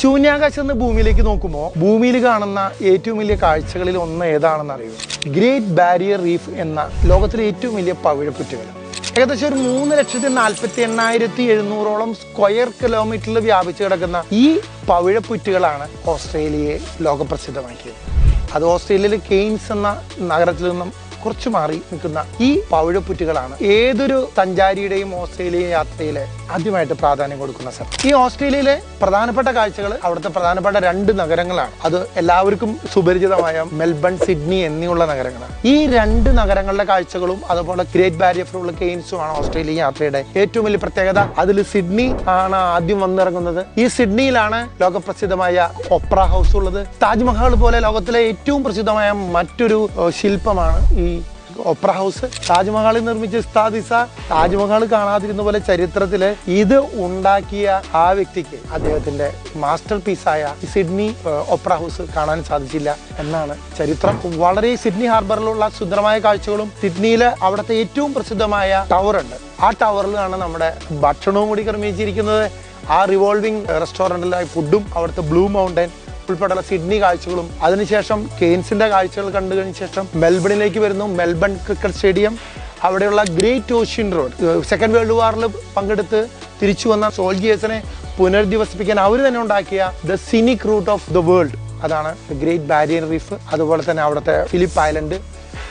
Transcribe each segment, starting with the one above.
ശൂന്യാകാശം നിന്ന് ഭൂമിയിലേക്ക് നോക്കുമ്പോൾ ഭൂമിയിൽ കാണുന്ന ഏറ്റവും വലിയ കാഴ്ചകളിൽ ഒന്ന് ഏതാണെന്ന് അറിയൂ ഗ്രേറ്റ് ബാരിയർ റീഫ് എന്ന ലോകത്തിലെ ഏറ്റവും വലിയ പവിഴപ്പുറ്റുകൾ ഏകദേശം ഒരു മൂന്ന് ലക്ഷത്തി നാൽപ്പത്തി എണ്ണായിരത്തി എഴുന്നൂറോളം സ്ക്വയർ കിലോമീറ്ററിൽ വ്യാപിച്ചു കിടക്കുന്ന ഈ പവിഴപ്പുറ്റുകളാണ് ഓസ്ട്രേലിയയെ ലോകപ്രസിദ്ധമാക്കിയത്. അത് ഓസ്ട്രേലിയയിലെ കെയ്ൻസ് എന്ന നഗരത്തിൽ നിന്നും കുറച്ച് മാറി നിൽക്കുന്ന ഈ പവിഴപ്പുറ്റുകളാണ് ഏതൊരു സഞ്ചാരിയുടെയും ഓസ്ട്രേലിയ യാത്രയിലെ ആദ്യമായിട്ട് പ്രാധാന്യം കൊടുക്കുന്ന സ്ഥലം. ഈ ഓസ്ട്രേലിയയിലെ പ്രധാനപ്പെട്ട കാഴ്ചകൾ അവിടുത്തെ പ്രധാനപ്പെട്ട രണ്ട് നഗരങ്ങളാണ്. അത് എല്ലാവർക്കും സുപരിചിതമായ മെൽബൺ സിഡ്നി എന്നിവയുള്ള നഗരങ്ങളാണ്. ഈ രണ്ട് നഗരങ്ങളുടെ കാഴ്ചകളും അതുപോലെ ഗ്രേറ്റ് ബാരിയർ ഫ്രൂള്ള കെയ്ൻസുമാണ് ഓസ്ട്രേലിയ യാത്രയുടെ ഏറ്റവും വലിയ പ്രത്യേകത. അതിൽ സിഡ്നി ആണ് ആദ്യം വന്നിറങ്ങുന്നത്. ഈ സിഡ്നിയിലാണ് ലോകപ്രസിദ്ധമായ ഒപ്ര ഹൗസ് ഉള്ളത്. താജ്മഹൽ പോലെ ലോകത്തിലെ ഏറ്റവും പ്രസിദ്ധമായ മറ്റൊരു ശില്പമാണ് ഈ ഒപ്ര ഹൗസ് താജ്മഹൽ നിർമ്മിച്ച ഉസ്താദിസ താജ്മഹൽ കാണാതിരുന്ന പോലെ ചരിത്രത്തിൽ ഇത് ഉണ്ടാക്കിയ ആ വ്യക്തിക്ക് അദ്ദേഹത്തിന്റെ മാസ്റ്റർ പീസായ സിഡ്നി ഒപ്ര ഹൗസ് കാണാൻ സാധിച്ചില്ല എന്നാണ് ചരിത്രം. വളരെ സിഡ്നി ഹാർബറിലുള്ള സുന്ദരമായ കാഴ്ചകളും സിഡ്നിയിലെ അവിടുത്തെ ഏറ്റവും പ്രസിദ്ധമായ ടവർ ഉണ്ട്. ആ ടവറിലാണ് നമ്മുടെ ഭക്ഷണവും കൂടി ക്രമീകരിച്ചിരിക്കുന്നത്. ആ റിവോൾവിംഗ് റെസ്റ്റോറന്റിലെ ഫുഡും അവിടുത്തെ ബ്ലൂ മൗണ്ടൻ ഉൾപ്പെടെയുള്ള സിഡ്നി കാഴ്ചകളും അതിനുശേഷം കെയ്ൻസിന്റെ കാഴ്ചകൾ കണ്ടു കഴിഞ്ഞ ശേഷം മെൽബണിലേക്ക് വരുന്നു മെൽബൺ ക്രിക്കറ്റ് സ്റ്റേഡിയം. അവിടെയുള്ള great ocean road second world വാറിൽ പങ്കെടുത്ത് തിരിച്ചു വന്ന സോൾജിയേഴ്സിനെ പുനരധിവസിപ്പിക്കാൻ അവർ തന്നെ ഉണ്ടാക്കിയ the scenic route of the world. അതാണ് ഗ്രേറ്റ് ബാരിയർ റീഫ്. അതുപോലെ തന്നെ അവിടുത്തെ ഫിലിപ്പ് ഐലൻഡ്.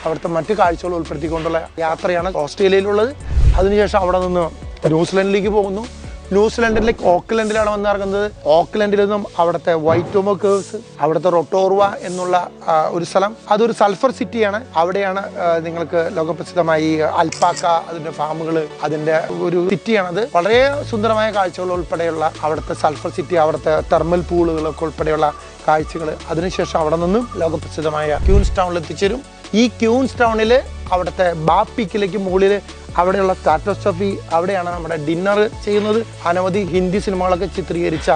അവിടുത്തെ മറ്റു കാഴ്ചകൾ ഉൾപ്പെടുത്തിക്കൊണ്ടുള്ള യാത്രയാണ് ഓസ്ട്രേലിയയിലുള്ളത്. അതിനുശേഷം അവിടെ നിന്ന് ന്യൂസിലൻഡിലേക്ക് പോകുന്നു. ന്യൂസിലൻഡിലെ ഓക്ലൻഡിലാണ് വന്നിറങ്ങുന്നത്. ഓക്ലൻഡിൽ നിന്നും അവിടുത്തെ വൈറ്റോമോ കേവ്സ് അവിടുത്തെ റൊട്ടോർവ എന്നുള്ള ഒരു സ്ഥലം. അതൊരു സൾഫർ സിറ്റിയാണ്. അവിടെയാണ് നിങ്ങൾക്ക് ലോകപ്രസിദ്ധമായി അൽപാക്ക അതിന്റെ ഫാമുകൾ അതിന്റെ ഒരു സിറ്റിയാണത് വളരെ സുന്ദരമായ കാഴ്ചകൾ ഉൾപ്പെടെയുള്ള അവിടുത്തെ സൾഫർ സിറ്റി അവിടുത്തെ തെർമൽ പൂളുകളൊക്കെ ഉൾപ്പെടെയുള്ള കാഴ്ചകൾ അതിനുശേഷം അവിടെ നിന്നും ലോകപ്രസിദ്ധമായ ക്യൂൻസ് ടൗണിൽ എത്തിച്ചേരും. ഈ ക്യൂൻസ് ടൗണിൽ അവിടുത്തെ ബാപ്പിക്കിലേക്ക് മുകളിൽ അവിടെയുള്ള കാറ്റോസ്ട്രഫി അവിടെയാണ് നമ്മുടെ ഡിന്നർ ചെയ്യുന്നത്. അനവധി ഹിന്ദി സിനിമകളൊക്കെ ചിത്രീകരിച്ച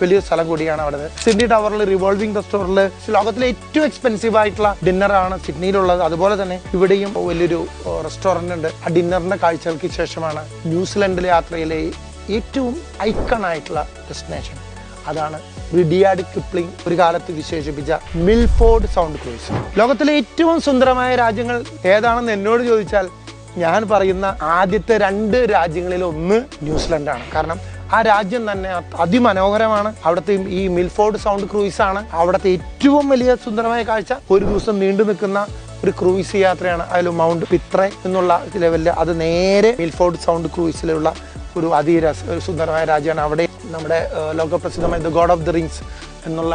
വലിയ സ്ഥലം കൂടിയാണ് അവിടെ സിഡ്നി ടവറിൽ റിവോൾവിംഗ് റെസ്റ്റോറന്റിൽ ലോകത്തിലെ ഏറ്റവും എക്സ്പെൻസീവ് ആയിട്ടുള്ള ഡിന്നറാണ് സിഡ്നിയിലുള്ളത്. അതുപോലെ തന്നെ ഇവിടെയും വലിയൊരു റെസ്റ്റോറന്റ് ഉണ്ട്. ആ ഡിന്നറിന്റെ കാഴ്ചകൾക്ക് ശേഷമാണ് ന്യൂസിലൻഡിലെ യാത്രയിലെ ഏറ്റവും ഐക്കൺ ആയിട്ടുള്ള ഡെസ്റ്റിനേഷൻ അതാണ് റിഡിയാഡ് കിപ്ലിംഗ് ഒരു കാലത്ത് വിശേഷിപ്പിച്ച മിൽഫോർഡ് സൗണ്ട് ക്രൂയിസ്. ലോകത്തിലെ ഏറ്റവും സുന്ദരമായ രാജ്യങ്ങൾ ഏതാണെന്ന് എന്നോട് ചോദിച്ചാൽ ഞാൻ പറയുന്ന ആദ്യത്തെ രണ്ട് രാജ്യങ്ങളിൽ ഒന്ന് ന്യൂസിലൻഡാണ്. കാരണം ആ രാജ്യം തന്നെ അതിമനോഹരമാണ്. അവിടുത്തെ ഈ മിൽഫോർഡ് സൗണ്ട് ക്രൂയിസ് ആണ് അവിടുത്തെ ഏറ്റവും വലിയ സുന്ദരമായ കാഴ്ച. ഒരു ദിവസം നീണ്ടു നിൽക്കുന്ന ഒരു ക്രൂയിസ് യാത്രയാണ് അതിൽ മൗണ്ട് പിത്ര എന്നുള്ള ലെവലിൽ അത് നേരെ മിൽഫോർഡ് സൗണ്ട് ക്രൂയിസിലുള്ള ഒരു അതിരസ സുന്ദരമായ രാജ്യമാണ്. അവിടെ നമ്മുടെ ലോകപ്രസിദ്ധമായ the god of the rings എന്നുള്ള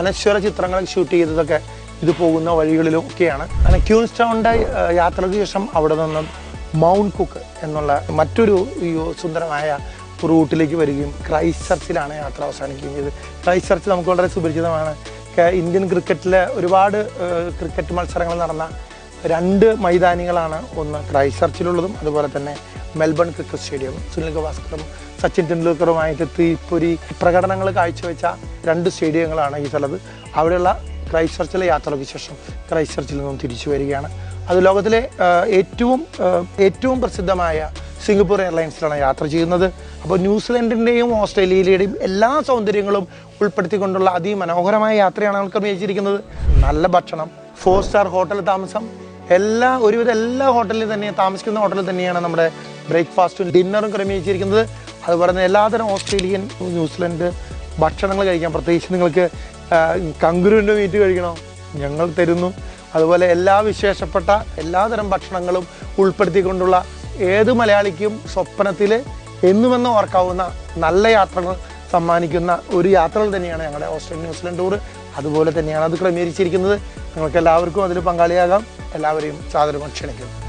അനശ്വര ചിത്രങ്ങൾ ഷൂട്ട് ചെയ്തതൊക്കെ ഇത് പോകുന്ന വഴികളിലും ഒക്കെയാണ്. അങ്ങനെ ക്യൂൻസ്റ്റൗണിന്റെ യാത്രയ്ക്ക് ശേഷം അവിടെ നിന്നും മൗണ്ട് കുക്ക് എന്നുള്ള മറ്റൊരു സുന്ദരമായ റൂട്ടിലേക്ക് വരികയും ക്രൈസ്റ്റ് ചർച്ചിലാണ് യാത്ര അവസാനിക്കുകയും ചെയ്തത്. ക്രൈസ്റ്റ് ചർച്ച് നമുക്ക് വളരെ സുപരിചിതമാണ്. ഇന്ത്യൻ ക്രിക്കറ്റിലെ ഒരുപാട് ക്രിക്കറ്റ് മത്സരങ്ങൾ നടന്ന രണ്ട് മൈതാനികളാണ് ഒന്ന് ക്രൈസ്റ്റ് ചർച്ചിലുള്ളതും അതുപോലെ തന്നെ മെൽബൺ ക്രിക്കറ്റ് സ്റ്റേഡിയം സുനിൽ ഗവാസ്കറും സച്ചിൻ ടെണ്ടുൽക്കറുമായിട്ട് തീപ്പൊരി പ്രകടനങ്ങൾ കാഴ്ചവെച്ച രണ്ട് സ്റ്റേഡിയങ്ങളാണ് ഈ സ്ഥലത്ത്. അവിടെയുള്ള ക്രൈസ്റ്റ് ചർച്ചിലെ യാത്രയ്ക്ക് ശേഷം ക്രൈസ്റ്റ് ചർച്ചിൽ നിന്നും തിരിച്ചു വരികയാണ്. അത് ലോകത്തിലെ ഏറ്റവും ഏറ്റവും പ്രസിദ്ധമായ സിംഗപ്പൂർ എയർലൈൻസിലാണ് യാത്ര ചെയ്യുന്നത്. അപ്പോൾ ന്യൂസിലൻഡിന്റെയും ഓസ്ട്രേലിയയിലെയും എല്ലാ സൗന്ദര്യങ്ങളും ഉൾപ്പെടുത്തിക്കൊണ്ടുള്ള അതിമനോഹരമായ യാത്രയാണ് ആൾക്കാർ വിചാരിച്ചിരിക്കുന്നത് നല്ല ഭക്ഷണം ഫോർ സ്റ്റാർ ഹോട്ടൽ താമസം എല്ലാ ഒരുവിധം എല്ലാ ഹോട്ടലിൽ തന്നെ താമസിക്കുന്ന ഹോട്ടലിൽ തന്നെയാണ് നമ്മുടെ ബ്രേക്ക്ഫാസ്റ്റും ഡിന്നറും ക്രമീകരിച്ചിരിക്കുന്നത്. അതുപോലെ തന്നെ എല്ലാതരം ഓസ്ട്രേലിയൻ ന്യൂസിലൻഡ് ഭക്ഷണങ്ങൾ കഴിക്കാം. പ്രത്യേകിച്ച് നിങ്ങൾക്ക് കങ്കുരുവിന്റെ മീറ്റ് കഴിക്കണോ? ഞങ്ങൾ തരുന്നു. അതുപോലെ എല്ലാ വിശേഷപ്പെട്ട എല്ലാതരം ഭക്ഷണങ്ങളും ഉൾപ്പെടുത്തിക്കൊണ്ടുള്ള ഏത് മലയാളിക്കും സ്വപ്നത്തിൽ എന്നുമെന്ന് ഓർക്കാവുന്ന നല്ല യാത്രകൾ സമ്മാനിക്കുന്ന ഒരു യാത്രകൾ തന്നെയാണ് ഞങ്ങളുടെ ഓസ്ട്രേലിയ ന്യൂസിലൻഡ് ടൂർ അതുപോലെ തന്നെയാണ് അത് ക്രമീകരിച്ചിരിക്കുന്നത്. നിങ്ങൾക്ക് എല്ലാവർക്കും അതിൽ പങ്കാളിയാകാം. എല്ലാവരെയും സാധനം ക്ഷണിക്കുന്നു.